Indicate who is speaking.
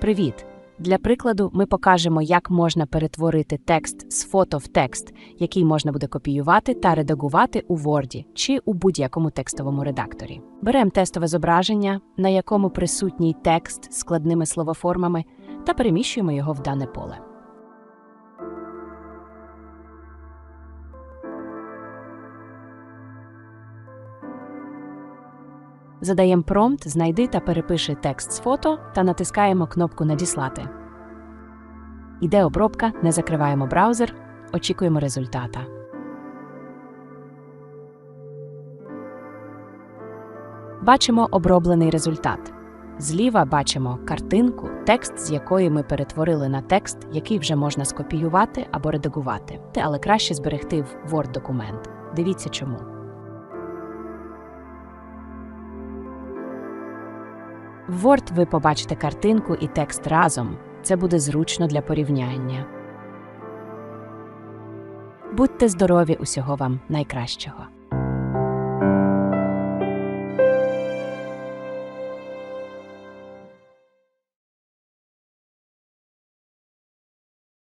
Speaker 1: Привіт! Для прикладу, ми покажемо, як можна перетворити текст з фото в текст, який можна буде копіювати та редагувати у Word чи у будь-якому текстовому редакторі. Беремо тестове зображення, на якому присутній текст складними словоформами, та переміщуємо його в дане поле. Задаємо промпт, знайди та перепиши текст з фото та натискаємо кнопку Надіслати. Іде обробка, не закриваємо браузер, очікуємо результата. Бачимо оброблений результат. Зліва бачимо картинку, текст, з якої ми перетворили на текст, який вже можна скопіювати або редагувати, але краще зберегти в Word документ. Дивіться чому. В Word ви побачите картинку і текст разом. Це буде зручно для порівняння. Будьте здорові, усього вам найкращого!